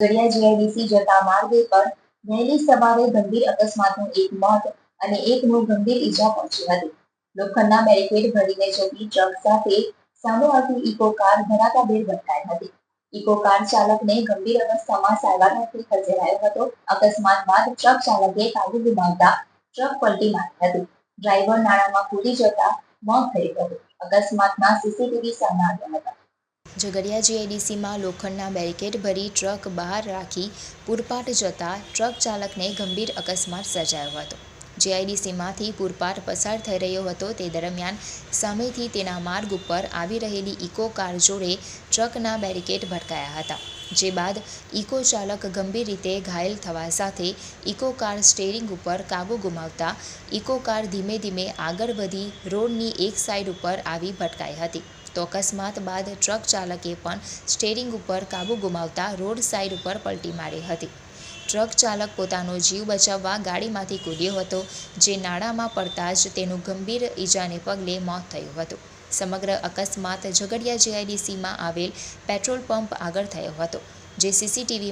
ગડિયા GIDC જતા માર્ગે પર વહેલી સવારે ગંભીર અકસ્માતનું એક મોત અને એકનું ગંભીર ઈજા પહોંચી હતી. લોખંડના બેરિકેડ ભરીને જતી ટ્રક સાથે સામે આવતી ઇકો કાર ધડાકાભેર ભટકાઈ હતી. ઇકો કાર ચાલકને ગંભીર અવસ્થામાં સારવાર અર્થે ખસેડાયો હતો. અકસ્માત બાદ ટ્રક ચાલકે કાબુ ગુમાવતા ટ્રક પલટી મારી હતી. ડ્રાઈવર નાળામાં કૂદી જતા મોત થયું હતું. અકસ્માતના સીસીટીવી સામે આવ્યા હતા. ઝઘડિયા જીઆઈડીસીમાં લોખંડના બેરિકેડ ભરી ટ્રક બહાર રાખી પૂરપાટ જતા ટ્રક ચાલકને ગંભીર અકસ્માત સર્જાયો હતો. જીઆઈડીસીમાંથી પૂરપાટ પસાર થઈ રહ્યો હતો તે દરમિયાન સામેથી તેના માર્ગ ઉપર આવી રહેલી ઇકો કાર જોડે ટ્રકના બેરિકેડ ભટકાયા હતા. જે બાદ ઇકો ચાલક ગંભીર રીતે ઘાયલ થવા સાથે ઇકો કાર સ્ટેરિંગ ઉપર કાબુ ગુમાવતા ઇકો કાર ધીમે ધીમે આગળ વધી રોડની એક સાઈડ ઉપર આવી ભટકાઈ હતી. તો અકસ્માત બાદ ટ્રક ચાલકે પણ સ્ટેરિંગ ઉપર કાબુ ગુમાવતા રોડ સાઈડ ઉપર પલટી મારી હતી. ટ્રક ચાલક પોતાનો જીવ બચાવવા ગાડીમાંથી કૂદ્યો હતો. જે નાળામાં પડતા જ તેનું ગંભીર ઈજાને પગલે મોત થયું હતું. સમગ્ર અકસ્માત ઝઘડિયા જીઆઈડીસીમાં આવેલ પેટ્રોલ પંપ આગળ થયો હતો, જે સીસીટીવી